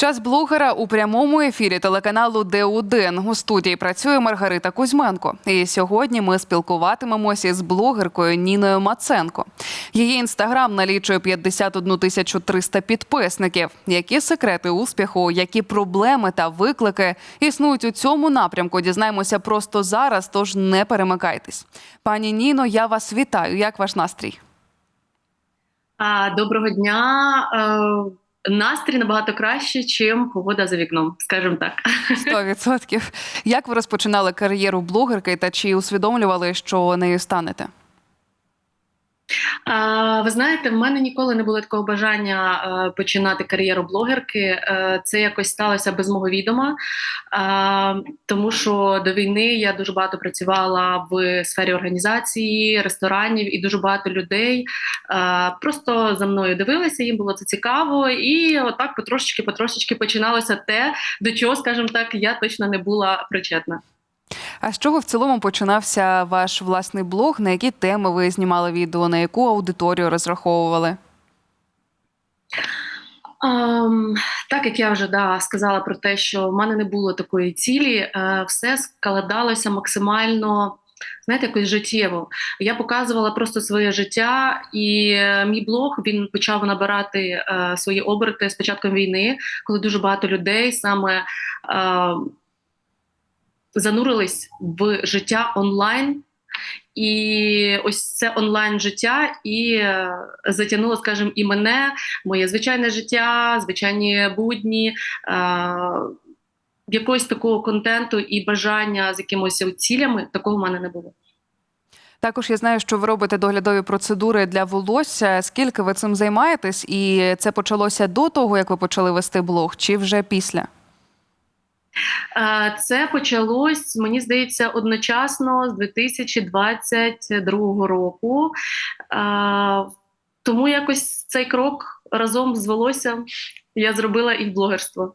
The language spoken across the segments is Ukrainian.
Час блогера у прямому ефірі телеканалу Д1. У студії працює Маргарита Кузьменко. І сьогодні ми спілкуватимемося із блогеркою Ніною Маценко. Її інстаграм налічує 51 тисячу 300 підписників. Які секрети успіху, які проблеми та виклики існують у цьому напрямку? Дізнаємося просто зараз. Тож не перемикайтесь. Пані Ніно, я вас вітаю. Як ваш настрій? Доброго дня. Настрій набагато краще, чим погода за вікном, скажімо так. 100%. Як ви розпочинали кар'єру блогерки та чи усвідомлювали, що нею станете? А, Ви знаєте, в мене ніколи не було такого бажання е, починати кар'єру блогерки. Е, Це якось сталося без мого відома, Е, тому що до війни я дуже багато працювала в сфері організації, ресторанів і дуже багато людей е, просто за мною дивилися, їм було це цікаво, і отак потрошечки, потрошечки починалося те, до чого, скажімо так, я точно не була причетна. А з чого в цілому починався ваш власний блог? На які теми ви знімали відео, на яку аудиторію розраховували? Um, так як я вже да, сказала про те, що в мене не було такої цілі, е, все складалося максимально. Знаєте, якось життєво. Я показувала просто своє життя, і е, мій блог він почав набирати е, свої оберти з початком війни, коли дуже багато людей саме е, занурились в життя онлайн. І ось це онлайн життя і е, затягнуло, скажімо, і мене, моє звичайне життя, звичайні будні, е, якогось такого контенту і бажання з якимось цілями такого в мене не було. Також я знаю, що ви робите доглядові процедури для волосся. Скільки ви цим займаєтесь? І це почалося до того, як ви почали вести блог, чи вже після? Е, Це почалось, мені здається, одночасно з 2022 року. Е, Тому якось цей крок разом з волоссям я зробила і блогерство.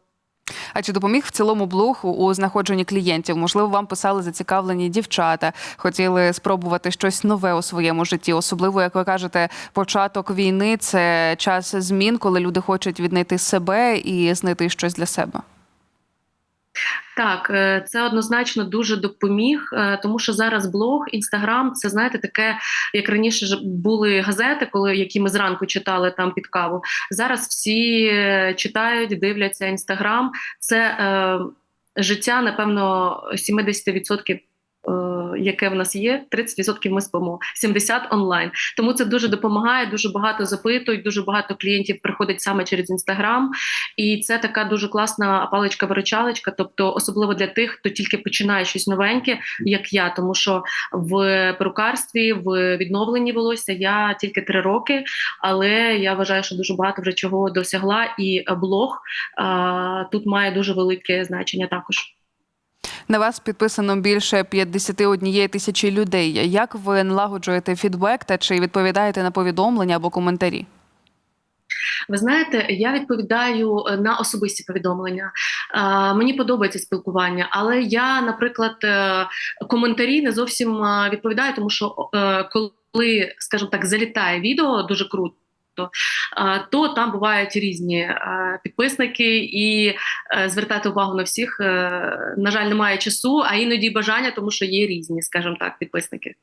А чи допоміг в цілому блог у знаходженні клієнтів? Можливо, вам писали зацікавлені дівчата, хотіли спробувати щось нове у своєму житті. Особливо, як ви кажете, початок війни це час змін, коли люди хочуть віднайти себе і знайти щось для себе. Так, е, це однозначно дуже допоміг, е, тому що зараз блог, інстаграм це знаєте таке, як раніше були газети, коли які ми зранку читали там під каву. Зараз всі е, читають, дивляться інстаграм. Це е, життя, напевно, 70% Яке в нас є, 30% ми спимо, 70% онлайн. Тому це дуже допомагає. Дуже багато запитують, дуже багато клієнтів приходить саме через інстаграм, і це така дуже класна паличка-виручалочка. Тобто, особливо для тих, хто тільки починає щось новеньке, як я, тому що в перукарстві, в відновленні волосся я тільки три роки, але я вважаю, що дуже багато вже чого досягла, і блог а, тут має дуже велике значення також. На вас підписано більше 51 тисячі людей. Як ви налагоджуєте фідбек та чи відповідаєте на повідомлення або коментарі? Ви знаєте, я відповідаю на особисті повідомлення. Е, мені подобається спілкування, але я, наприклад, е, коментарі не зовсім відповідаю, тому що е, коли, скажімо так, залітає відео дуже круто то там бувають різні підписники, і е, звертати увагу на всіх, е, на жаль, немає часу, а іноді бажання, тому що є різні, скажімо так, підписники.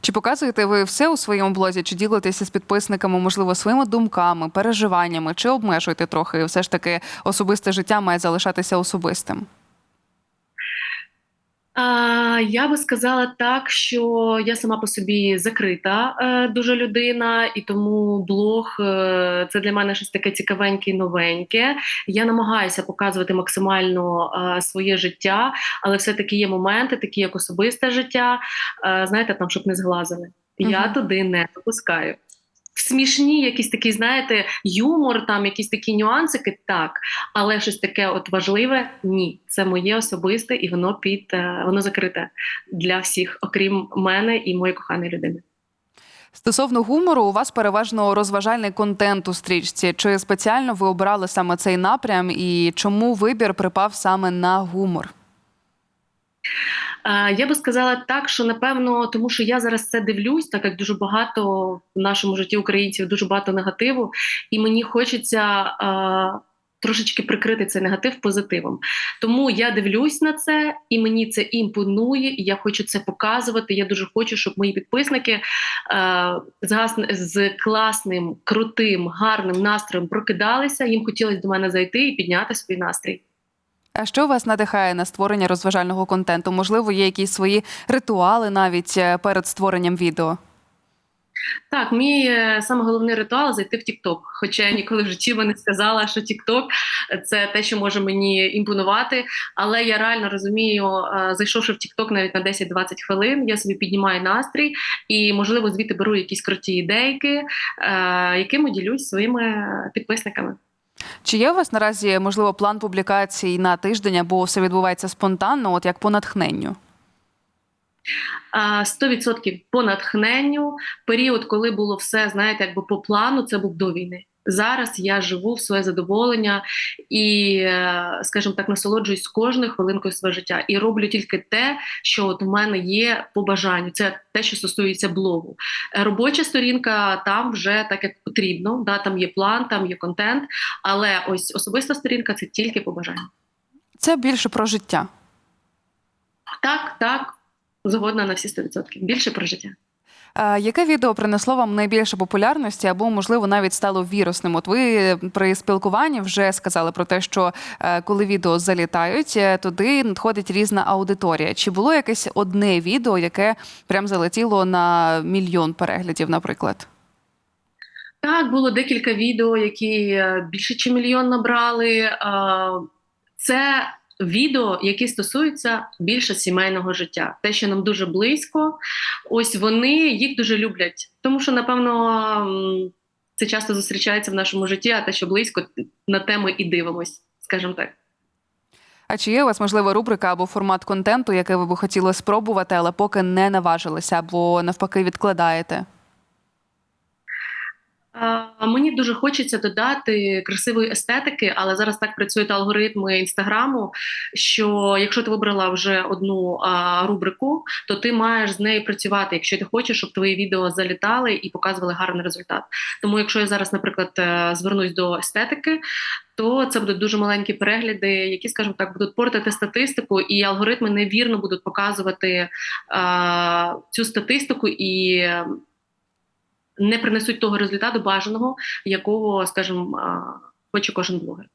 Чи показуєте ви все у своєму блозі? Чи ділитеся з підписниками, можливо, своїми думками, переживаннями, чи обмежуєте трохи? Все ж таки особисте життя має залишатися особистим. Я би сказала так, що я сама по собі закрита е, дуже людина, і тому блог е, це для мене щось таке цікавеньке і новеньке. Я намагаюся показувати максимально е, своє життя, але все-таки є моменти, такі як особисте життя. Знаєте, там щоб не зглазили. Я туди не допускаю смішні, якісь такі, знаєте, юмор, там якісь такі нюансики, так, але щось таке от важливе ні. Це моє особисте, і воно під е, воно закрите для всіх, окрім мене і моєї коханої людини. Стосовно гумору, у вас переважно розважальний контент у стрічці. Чи спеціально ви обрали саме цей напрям, і чому вибір припав саме на гумор? Я би сказала так, що напевно, тому що я зараз це дивлюсь, так як дуже багато в нашому житті українців дуже багато негативу, і мені хочеться трошечки прикрити цей негатив позитивом. Тому я дивлюсь на це, і мені це імпонує, і я хочу це показувати. Я дуже хочу, щоб мої підписники е, з, з класним, крутим, гарним настроєм прокидалися. Їм хотілося до мене зайти і підняти свій настрій. А що вас надихає на створення розважального контенту? Можливо, є якісь свої ритуали навіть е, перед створенням відео? Так, мій е, саме головний ритуал зайти в TikTok. Хоча я ніколи в житті би не сказала, що TikTok – це те, що може мені імпонувати. Але я реально розумію, е, зайшовши в TikTok навіть на 10-20 хвилин, я собі піднімаю настрій і, можливо, звідти беру якісь круті ідейки, якими ділюсь своїми підписниками. Чи є у вас наразі можливо план публікацій на тиждень або все відбувається спонтанно, от як по натхненню? А, 100% по натхненню. Період, коли було все, знаєте, якби по плану, це був до війни. Зараз я живу в своє задоволення і, е, скажімо так, насолоджуюсь кожною хвилинкою свого життя і роблю тільки те, що от у мене є по бажанню. Це те, що стосується блогу. Робоча сторінка там вже так як потрібно. Да, там є план, там є контент. Але ось особиста сторінка це тільки по бажанню. Це більше про життя. Так, так, згодна на всі 100%. Більше про життя. Яке відео принесло вам найбільше популярності або, можливо, навіть стало вірусним? От ви при спілкуванні вже сказали про те, що е, коли відео залітають, е, туди надходить різна аудиторія. Чи було якесь одне відео, яке прям залетіло на мільйон переглядів, наприклад? Так, було декілька відео, які е, більше чи мільйон набрали. Це відео, які стосуються більше сімейного життя, те, що нам дуже близько. Ось вони їх дуже люблять, тому що напевно це часто зустрічається в нашому житті, а те, що близько, на теми і дивимось, скажімо так. А чи є у вас можливо рубрика або формат контенту, який ви би хотіли спробувати, але поки не наважилися, або навпаки відкладаєте? Мені дуже хочеться додати красивої естетики, але зараз так працюють алгоритми інстаграму. Що якщо ти вибрала вже одну а, рубрику, то ти маєш з нею працювати, якщо ти хочеш, щоб твої відео залітали і показували гарний результат. Тому, якщо я зараз, наприклад, е, звернусь до естетики. То це будуть дуже маленькі перегляди, які, скажімо так, будуть портити статистику, і алгоритми невірно будуть показувати а, цю статистику і не принесуть того результату бажаного, якого, скажімо, хоче кожен блогер.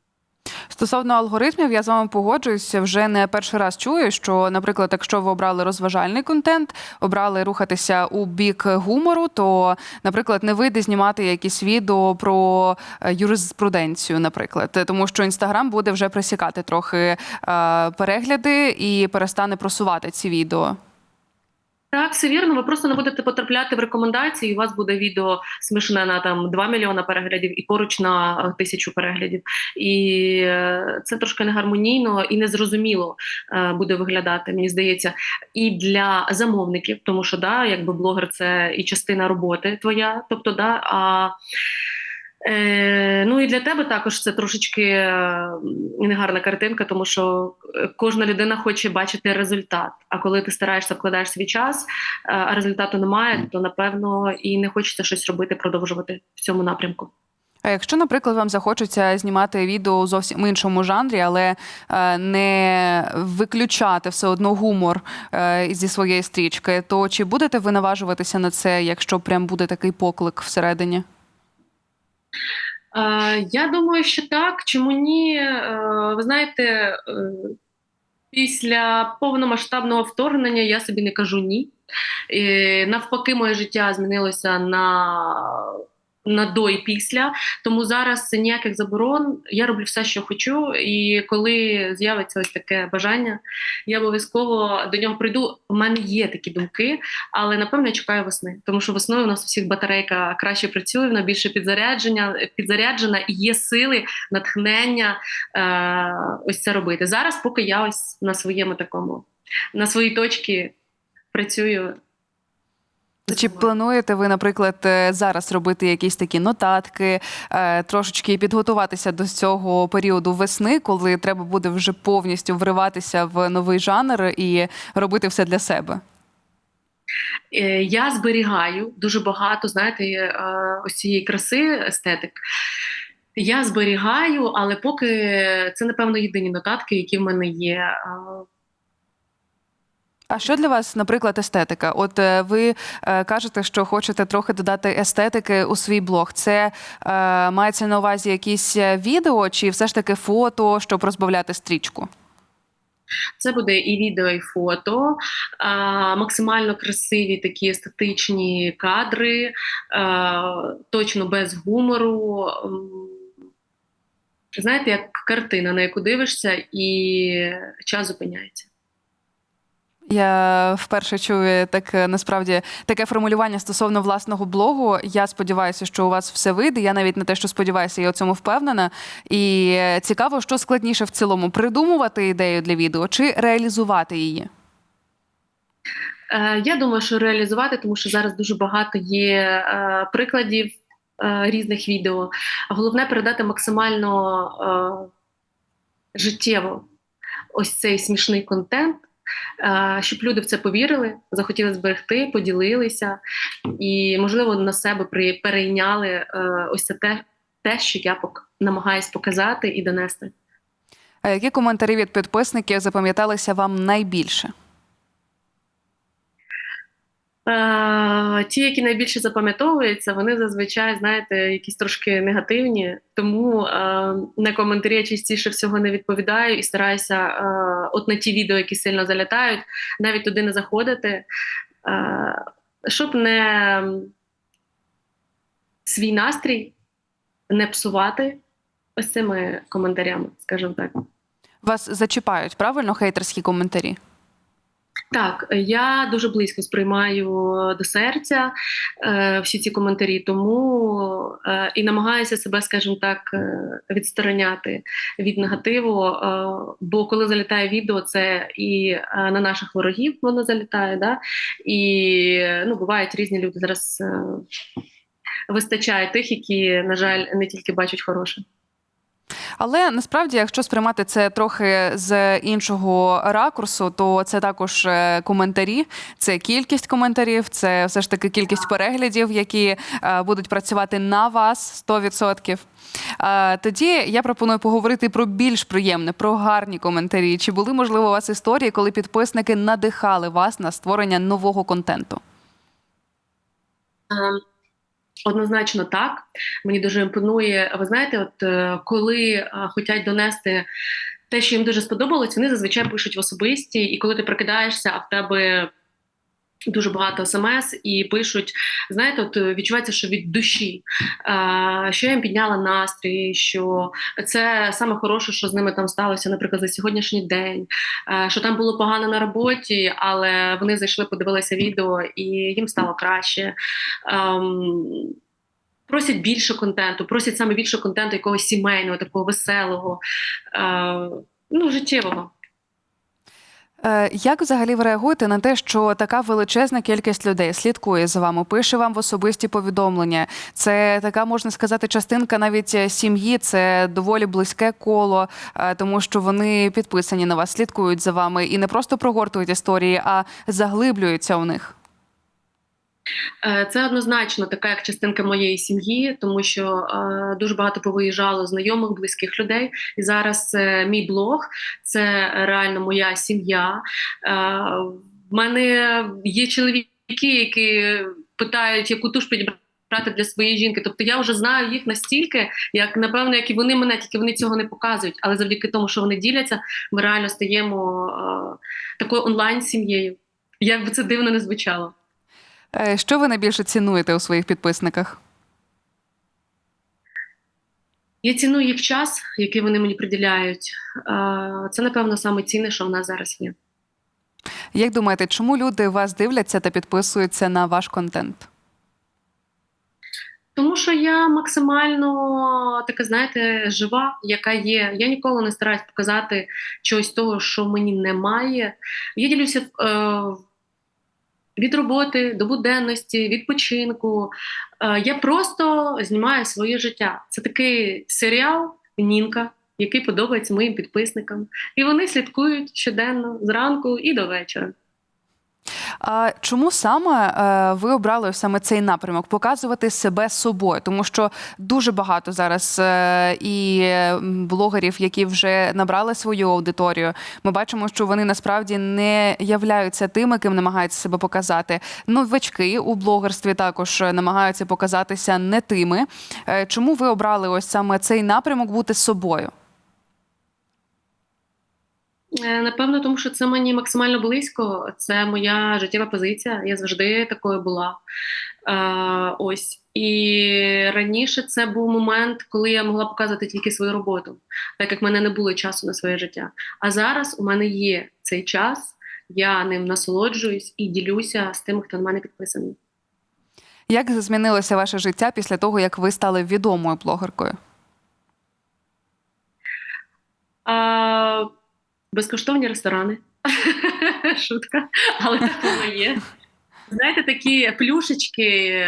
Стосовно алгоритмів, я з вами погоджуюся. Вже не перший раз чую, що, наприклад, якщо ви обрали розважальний контент, обрали рухатися у бік гумору, то, наприклад, не вийде знімати якісь відео про е, юриспруденцію, наприклад, тому що інстаграм буде вже присікати трохи е, перегляди і перестане просувати ці відео. Так, все вірно. Ви просто не будете потрапляти в рекомендації. і У вас буде відео смішне на там 2 мільйона переглядів і поруч на е, тисячу переглядів. І е, це трошки негармонійно і незрозуміло е, буде виглядати, мені здається, і для замовників, тому що да, якби блогер це і частина роботи твоя. Тобто, да, а Е, ну і для тебе також це трошечки е, негарна картинка, тому що е, кожна людина хоче бачити результат. А коли ти стараєшся вкладаєш свій час, е, а результату немає, то напевно і не хочеться щось робити, продовжувати в цьому напрямку. А якщо, наприклад, вам захочеться знімати відео у зовсім іншому жанрі, але не виключати все одно гумор зі своєї стрічки, то чи будете ви наважуватися на це, якщо прям буде такий поклик всередині? Е, я думаю, що так. Чому ні? Е, ви знаєте, е, після повномасштабного вторгнення я собі не кажу ні. Навпаки, моє життя змінилося на. На до і після, тому зараз ніяких заборон. Я роблю все, що хочу, і коли з'явиться ось таке бажання, я обов'язково до нього прийду. У мене є такі думки, але напевно я чекаю весни, тому що весною у нас у всіх батарейка краще працює, вона більше підзарядження, підзаряджена і є сили, натхнення е, ось це робити. Зараз, поки я ось на своєму такому, на своїй точці працюю. Чи плануєте ви, наприклад, е, зараз робити якісь такі нотатки, е, трошечки підготуватися до цього періоду весни, коли треба буде вже повністю вриватися в новий жанр і робити все для себе? Е, Я зберігаю дуже багато, знаєте, ось цієї краси естетик. Я зберігаю, але поки це, напевно, єдині нотатки, які в мене є. А, що для вас, наприклад, естетика? От е, ви е, кажете, що хочете трохи додати естетики у свій блог. Це е, мається на увазі якісь е, відео, чи все ж таки фото, щоб розбавляти стрічку? Це буде і відео, і фото, а, максимально красиві такі естетичні кадри, а, точно без гумору. Знаєте, як картина, на яку дивишся, і час зупиняється. Я вперше чую так е, насправді таке формулювання стосовно власного блогу. Я сподіваюся, що у вас все вийде. Я навіть не те, що сподіваюся, я у цьому впевнена. І цікаво, що складніше в цілому придумувати ідею для відео чи реалізувати її. Е, Я думаю, що реалізувати, тому що зараз дуже багато є е, прикладів різних відео. Головне передати максимально життєво ось цей смішний контент, щоб люди в це повірили, захотіли зберегти, поділилися і, можливо, на себе при- перейняли е, ось це те, те, що я намагаюсь показати і донести. А які коментарі від підписників запам'яталися вам найбільше? Ті, які найбільше запам'ятовуються, вони зазвичай, знаєте, якісь трошки негативні. Тому на коментарі я частіше всього не відповідаю і стараюся от на ті відео, які сильно залітають, навіть туди не заходити, щоб не свій настрій не псувати ось цими коментарями, скажімо так. Вас зачіпають правильно хейтерські коментарі? Так, я дуже близько сприймаю до серця е, всі ці коментарі, тому е, і намагаюся себе, скажімо так, е, відстороняти від негативу. Е, бо коли залітає відео, це і е, на наших ворогів воно залітає, да? і е, ну, бувають різні люди. Зараз е, вистачає тих, які, на жаль, не тільки бачать хороше. Але насправді, якщо сприймати це трохи з іншого ракурсу, то це також е, коментарі, це кількість коментарів, це все ж таки кількість переглядів, які е, будуть працювати на вас 100%. Е, Тоді я пропоную поговорити про більш приємне, про гарні коментарі. Чи були можливо у вас історії, коли підписники надихали вас на створення нового контенту? Ем, Однозначно так. Мені дуже імпонує. Ви знаєте, от е, коли е, хочуть донести те, що їм дуже сподобалось, вони зазвичай пишуть в особисті, і коли ти прокидаєшся, а в тебе дуже багато смс і пишуть, знаєте, от е, відчувається, що від душі, е, що я їм підняла настрій, що це саме хороше, що з ними там сталося, наприклад, за сьогоднішній день, е, що там було погано на роботі, але вони зайшли, подивилися відео, і їм стало краще. Ем, Просять більше контенту, просять саме більше контенту, якогось сімейного, такого веселого, ну, життєвого. Е, Як взагалі ви реагуєте на те, що така величезна кількість людей слідкує за вами, пише вам в особисті повідомлення? Це така можна сказати частинка навіть е, сім'ї, це доволі близьке коло, е, тому що вони підписані на вас, слідкують за вами і не просто прогортують історії, а заглиблюються у них. Е, Це однозначно така як частинка моєї сім'ї, тому що е, дуже багато повиїжджало знайомих, близьких людей. І зараз е, мій блог це реально моя сім'я. Е, в мене є чоловіки, які питають, яку туш підібрати для своєї жінки. Тобто я вже знаю їх настільки, як напевно, як і вони мене, тільки вони цього не показують. Але завдяки тому, що вони діляться, ми реально стаємо е, такою онлайн сім'єю. Як би це дивно не звучало. Е, Що ви найбільше цінуєте у своїх підписниках? Я ціную їх час, який вони мені приділяють. Е, Це, напевно, саме цінне, що в нас зараз є. Як думаєте, чому люди вас дивляться та підписуються на ваш контент? Тому що я максимально така, знаєте, жива, яка є. Я ніколи не стараюсь показати чогось того, що мені немає. Я ділюся е, від роботи до буденності, відпочинку. Е, я просто знімаю своє життя. Це такий серіал Нінка, який подобається моїм підписникам. І вони слідкують щоденно зранку і до вечора. А чому саме е, ви обрали саме цей напрямок показувати себе собою? Тому що дуже багато зараз е, і блогерів, які вже набрали свою аудиторію. Ми бачимо, що вони насправді не являються тими, ким намагаються себе показати. Новачки у блогерстві також намагаються показатися не тими. Е, Чому ви обрали ось саме цей напрямок бути собою? Е, Напевно, тому що це мені максимально близько. Це моя життєва позиція. Я завжди такою була. Е, ось. І раніше це був момент, коли я могла показувати тільки свою роботу, так як в мене не було часу на своє життя. А зараз у мене є цей час, я ним насолоджуюсь і ділюся з тими, хто на мене підписаний. Як змінилося ваше життя після того, як ви стали відомою блогеркою? А, безкоштовні ресторани. Шутка, але так воно є. Знаєте, такі плюшечки,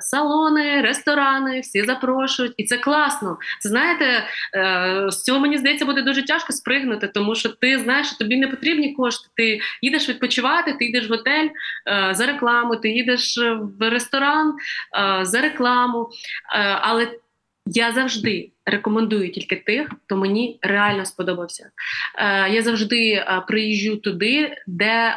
салони, ресторани, всі запрошують, і це класно. Це знаєте, е, з цього мені здається буде дуже тяжко спригнути, тому що ти знаєш, що тобі не потрібні кошти. Ти їдеш відпочивати, ти йдеш в готель е, за рекламу, ти їдеш в ресторан е, за рекламу. Але я завжди рекомендую тільки тих, хто мені реально сподобався. Е, я завжди е, приїжджу туди, де е,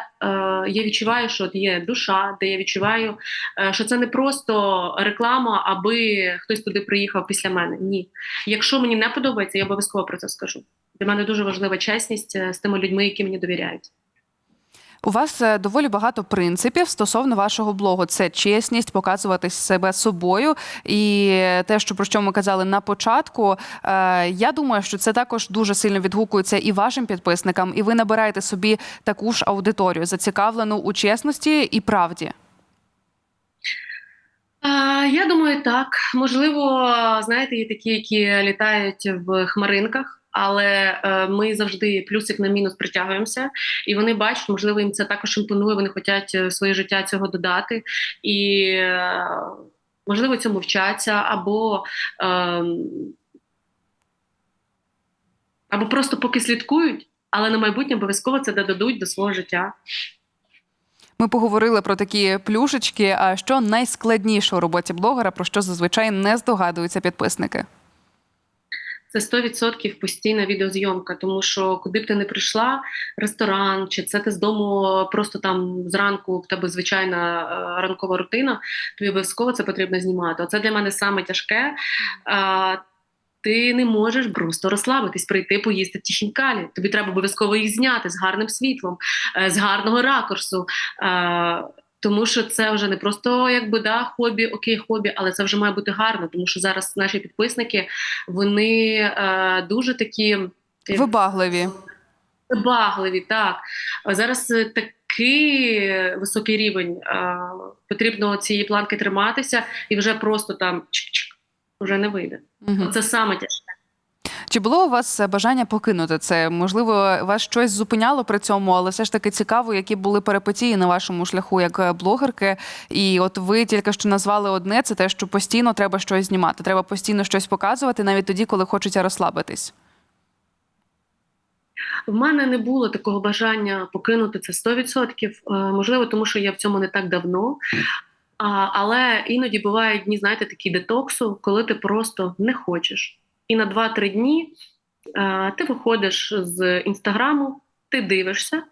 я відчуваю, що є душа, де я відчуваю, е, що це не просто реклама, аби хтось туди приїхав після мене. Ні. Якщо мені не подобається, я обов'язково про це скажу. Для мене дуже важлива чесність е, з тими людьми, які мені довіряють. У вас е, доволі багато принципів стосовно вашого блогу. Це чесність, показувати себе собою, і те, що про що ми казали на початку. е, Я думаю, що це також дуже сильно відгукується і вашим підписникам, і ви набираєте собі таку ж аудиторію, зацікавлену у чесності і правді. Я думаю, так. Можливо, знаєте, є такі, які літають в хмаринках. Але е, ми завжди плюсик на мінус притягуємося, і вони бачать, можливо, їм це також імпонує. Вони хочуть своє життя цього додати, і е, можливо цьому вчаться, або, е, або просто поки слідкують, але на майбутнє обов'язково це додадуть до свого життя. Ми поговорили про такі плюшечки. А що найскладніше у роботі блогера, про що зазвичай не здогадуються підписники? Це 100% постійна відеозйомка, тому що куди б ти не прийшла, ресторан, чи це ти з дому просто там зранку в тебе звичайна е, ранкова рутина, тобі обов'язково це потрібно знімати. Оце для мене саме тяжке. Е, ти не можеш просто розслабитись, прийти поїсти ті хінкалі. Тобі треба обов'язково їх зняти з гарним світлом, е, з гарного ракурсу. Тому що це вже не просто якби да хобі, окей, хобі, але це вже має бути гарно, тому що зараз наші підписники вони е, дуже такі як Вибагливі. Вибагливі, так. Зараз такий високий рівень. е, Потрібно цієї планки триматися і вже просто там чик-чик, вже не вийде. Мгм. Це саме тяжке. Чи було у вас е, бажання покинути це? Можливо, вас щось зупиняло при цьому, але все ж таки цікаво, які були перипетії на вашому шляху як е, блогерки. І от ви тільки що назвали одне: це те, що постійно треба щось знімати. Треба постійно щось показувати, навіть тоді, коли хочеться розслабитись. В мене не було такого бажання покинути це 100%. Е, Можливо, тому що я в цьому не так давно. Але іноді бувають дні, знаєте, такі детоксу, коли ти просто не хочеш. І на 2-3 дні е, ти виходиш з інстаграму, ти дивишся, е,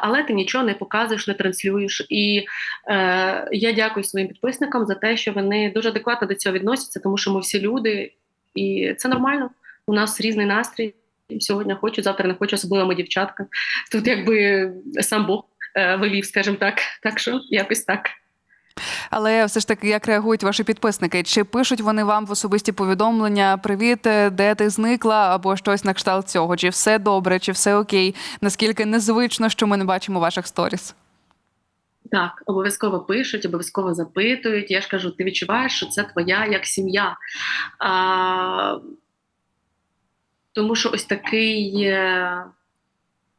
але ти нічого не показуєш, не транслюєш. І е, я дякую своїм підписникам за те, що вони дуже адекватно до цього відносяться, тому що ми всі люди, і це нормально. У нас різний настрій. Сьогодні хочу, завтра не хочу, особливо ми дівчатка. Тут якби сам Бог е, велів, скажімо так. Так що якось так. Але все ж таки, як реагують ваші підписники? Чи пишуть вони вам в особисті повідомлення Привіт, де ти зникла? або щось на кшталт цього? Чи все добре, чи все окей? Наскільки незвично, що ми не бачимо ваших сторіс? Так, обов'язково пишуть, обов'язково запитують. Я ж кажу, ти відчуваєш, що це твоя як сім'я. А, тому що ось такий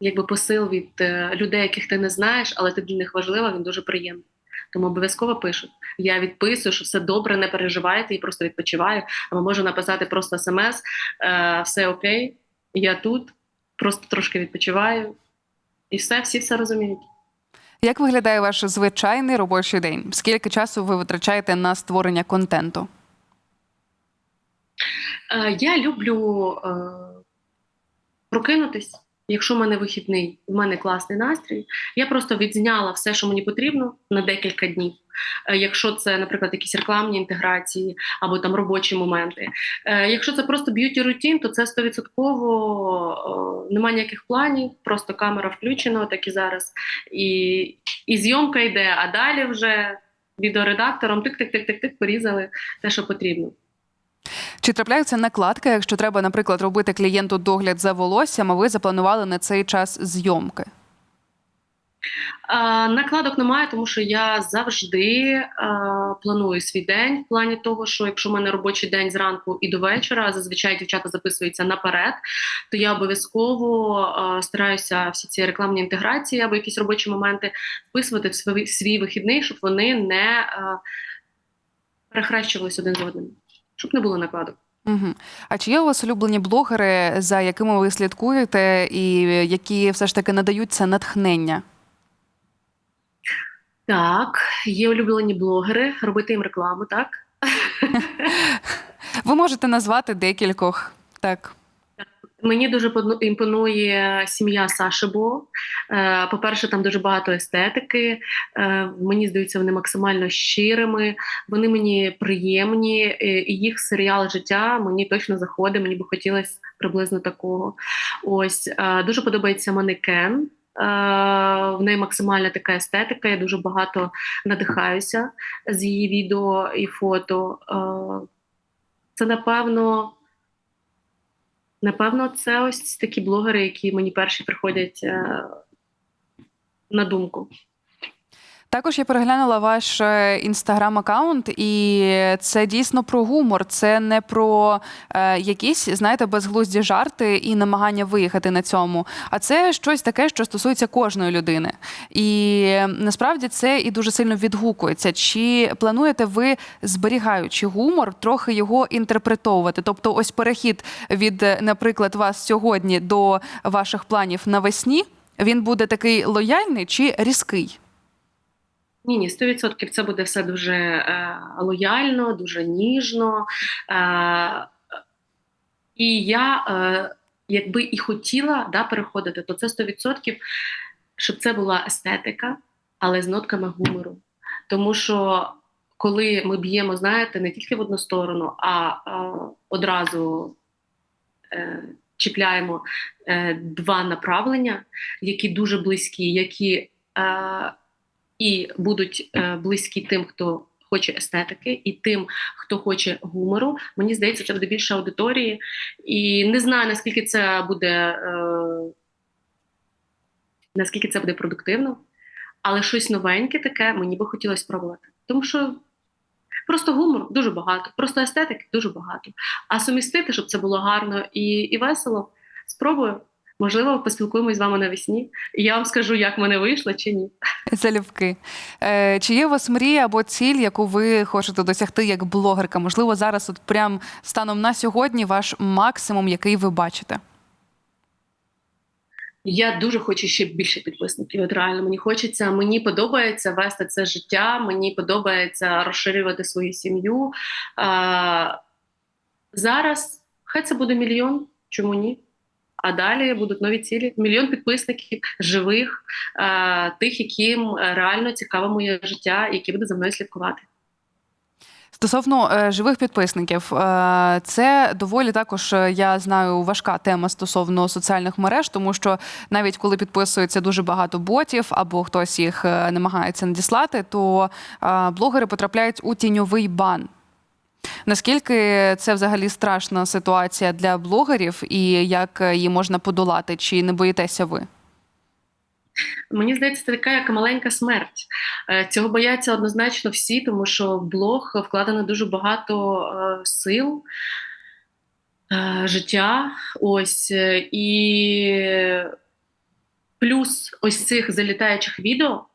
якби посил від е, людей, яких ти не знаєш, але ти для них важлива, він дуже приємний. Тому обов'язково пишуть. Я відписую, що все добре, не переживайте і просто відпочиваю. Або можу написати просто смс, е, все окей, я тут, просто трошки відпочиваю, і все, всі все розуміють. Як виглядає ваш звичайний робочий день? Скільки часу ви витрачаєте на створення контенту? Е, Я люблю е, прокинутись. Якщо в мене вихідний, в мене класний настрій. Я просто відзняла все, що мені потрібно на декілька днів. Е, Якщо це, наприклад, якісь рекламні інтеграції або там робочі моменти. Е, Якщо це просто б'юті рутін, то це стовідсотково немає ніяких планів, просто камера включена, так і зараз. І, і зйомка йде, а далі вже відеоредактором тик-тик-тик-тик-тик порізали те, що потрібно. Чи трапляються накладки, якщо треба, наприклад, робити клієнту догляд за волоссям, а ви запланували на цей час зйомки? Накладок немає, тому що я завжди планую свій день в плані того, що якщо в мене робочий день зранку і до вечора, зазвичай дівчата записуються наперед, то я обов'язково стараюся всі ці рекламні інтеграції або якісь робочі моменти вписувати в свій, вихідний, щоб вони не перехрещувалися один з одним, щоб не було накладок. Угу. А чи є у вас улюблені блогери, за якими ви слідкуєте, і які все ж таки надають це натхнення? Так, є улюблені блогери, робити їм рекламу, так. Ви можете назвати декількох. Так. Мені дуже імпонує сім'я Саши Бо. Е, По-перше, там дуже багато естетики. Е, Мені здаються, вони максимально щирими. Вони мені приємні, і їх серіал життя мені точно заходить. Мені би хотілося приблизно такого. Ось е, дуже подобається манекен. В неї максимальна така естетика. Я дуже багато надихаюся з її відео і фото. Це напевно. Напевно, це ось такі блогери, які мені перші приходять е, на думку. Також я переглянула ваш інстаграм-аккаунт, і це дійсно про гумор. Це не про е, якісь, знаєте, безглузді жарти і намагання виїхати на цьому. А це щось таке, що стосується кожної людини. І е, насправді це і дуже сильно відгукується. Чи плануєте ви, зберігаючи гумор, трохи його інтерпретовувати? Тобто, ось перехід від, е, наприклад, вас сьогодні до ваших планів навесні, він буде такий лояльний чи різкий? Ні, ні, 100% це буде все дуже е, лояльно, дуже ніжно. Е, і я, е, якби і хотіла да, переходити, то це 100%, щоб це була естетика, але з нотками гумору. Тому що коли ми б'ємо, знаєте, не тільки в одну сторону, а е, одразу е, чіпляємо е, два направлення, які дуже близькі, які. Е, і будуть е, близькі тим, хто хоче естетики, і тим, хто хоче гумору. Мені здається, це буде більше аудиторії. І не знаю, наскільки це буде е, наскільки це буде продуктивно, але щось новеньке таке мені би хотілося спробувати. Тому що просто гумор дуже багато, просто естетики дуже багато. А сумістити, щоб це було гарно і, і весело, спробую. Можливо, поспілкуємось з вами навесні, і я вам скажу, як мене вийшло чи ні. Залюбки. Е, чи є у вас мрія або ціль, яку ви хочете досягти як блогерка? Можливо, зараз, от прям станом на сьогодні, ваш максимум, який ви бачите? Я дуже хочу ще більше підписників. От реально мені хочеться, мені подобається вести це життя, мені подобається розширювати свою сім'ю. Зараз хай це буде мільйон, чому ні? А далі будуть нові цілі. Мільйон підписників живих, тих, яким реально цікаве моє життя, які будуть за мною слідкувати. Стосовно е, живих підписників, е, це доволі також, е, я знаю, важка тема стосовно соціальних мереж, тому що навіть коли підписується дуже багато ботів або хтось їх е, намагається надіслати, то е, блогери потрапляють у тіньовий бан. Наскільки це взагалі страшна ситуація для блогерів, і як її можна подолати? Чи не боїтеся ви? Мені здається, це така як маленька смерть. Е, Цього бояться однозначно всі, тому що в блог вкладено дуже багато е, сил, е, життя. Ось е, і плюс ось цих залітаючих відео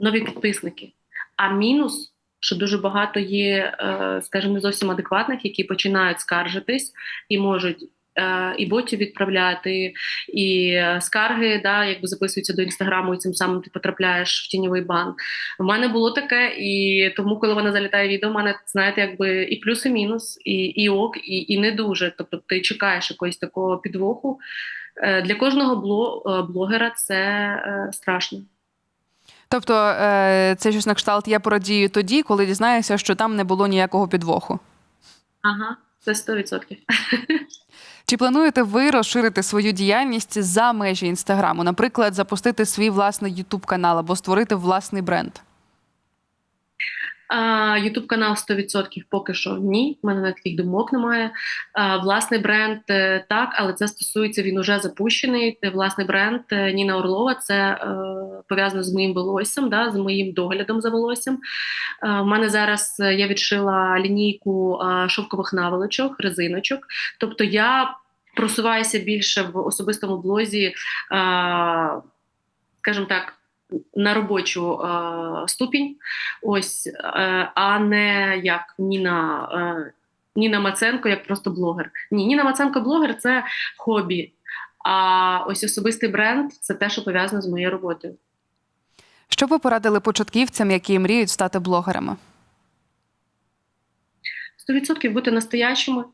нові підписники. А мінус, що дуже багато є, е, скажімо, не зовсім адекватних, які починають скаржитись і можуть е, і ботів відправляти, і е, скарги, да, якби записуються до інстаграму, і цим самим ти потрапляєш в тіньовий бан. У мене було таке, і тому, коли вона залітає відео, у мене знаєте, якби і плюс, і мінус, і, і ок, і, і не дуже. Тобто ти чекаєш якогось такого підвоху. Для кожного бло, блогера це страшно. Тобто, е, це щось на кшталт я порадію тоді, коли дізнаюся, що там не було ніякого підвоху. Ага, це 100%. Чи плануєте ви розширити свою діяльність за межі інстаграму? Наприклад, запустити свій власний Ютуб канал або створити власний бренд? Ютуб канал 100% поки що ні. У мене навіть таких думок немає. А, Власний бренд е, так, але це стосується він уже запущений. Е, Власний бренд е, Ніна Орлова. Це е, пов'язано з моїм волоссям, да, з моїм доглядом за волоссям. У мене зараз я відшила лінійку шовкових наволочок, резиночок. Тобто я просуваюся більше в особистому блозі, скажімо так, на робочу е, ступінь. Ось, е, а не як Ніна, е, Ніна Маценко, як просто блогер. Ні, Ніна Маценко блогер це хобі. А ось особистий бренд це те, що пов'язано з моєю роботою. Що ви порадили початківцям, які мріють стати блогерами? 100% бути настоящими,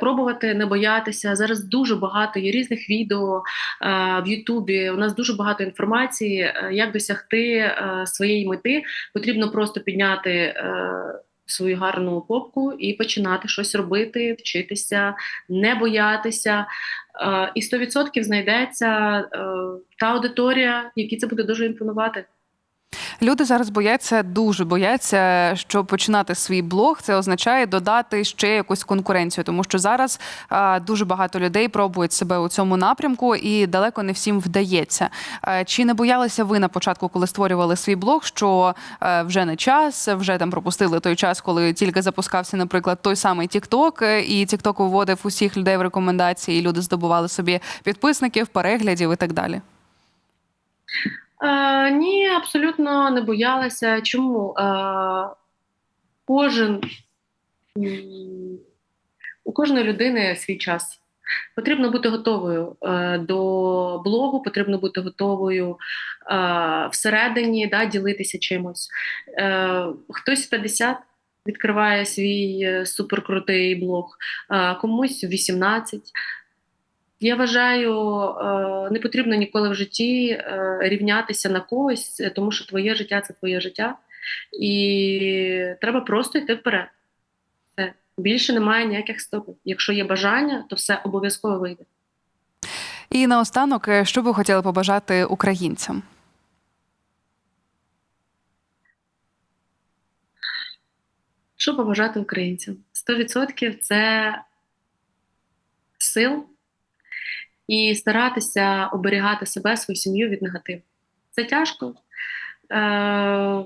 пробувати не боятися. Зараз дуже багато є різних відео е, в Ютубі. У нас дуже багато інформації, е, як досягти е, своєї мети. Потрібно просто підняти. е, Свою гарну попку і починати щось робити, вчитися, не боятися. Е, І 100% знайдеться е, та аудиторія, якій це буде дуже імпонувати. Люди зараз бояться, дуже бояться, що починати свій блог це означає додати ще якусь конкуренцію, тому що зараз а, дуже багато людей пробують себе у цьому напрямку, і далеко не всім вдається. А, чи не боялися ви на початку, коли створювали свій блог, що е, вже не час, вже там пропустили той час, коли тільки запускався, наприклад, той самий TikTok, е, і TikTok виводив усіх людей в рекомендації, і люди здобували собі підписників, переглядів і так далі. Е, ні, абсолютно не боялася. Чому? Е, кожен у кожної людини свій час. Потрібно бути готовою е, до блогу, потрібно бути готовою е, всередині да, ділитися чимось. Е, хтось в 50 відкриває свій е, суперкрутий блог, е, комусь в 18. Я вважаю, е, не потрібно ніколи в житті е, рівнятися на когось, е, тому що твоє життя це твоє життя, і треба просто йти вперед. Все. Більше немає ніяких стопів. Якщо є бажання, то все обов'язково вийде. І наостанок, що ви хотіли побажати українцям? Що побажати українцям? 100% це сил і старатися оберігати себе, свою сім'ю від негативу. Це тяжко, е-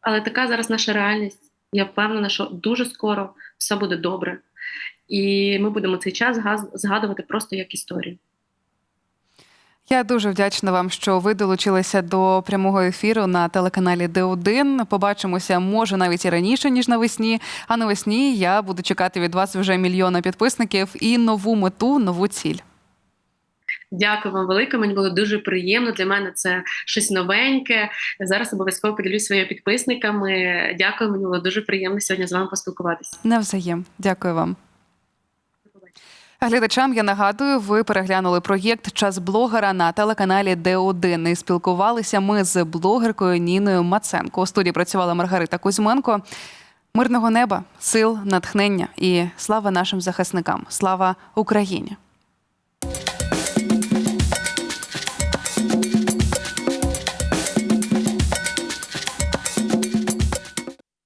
але така зараз наша реальність. Я впевнена, що дуже скоро все буде добре. І ми будемо цей час згадувати просто як історію. Я дуже вдячна вам, що ви долучилися до прямого ефіру на телеканалі Д1. Побачимося, може, навіть і раніше, ніж навесні. А навесні я буду чекати від вас вже мільйона підписників і нову мету, нову ціль. Дякую вам велике. Мені було дуже приємно. Для мене це щось новеньке. Зараз обов'язково поділюсь своїми підписниками. Дякую, мені було дуже приємно сьогодні з вами поспілкуватися. Навзаєм. Дякую вам. Глядачам я нагадую, ви переглянули проєкт Час блогера на телеканалі Д1. І спілкувалися ми з блогеркою Ніною Маценко. У студії працювала Маргарита Кузьменко. Мирного неба, сил, натхнення і слава нашим захисникам. Слава Україні!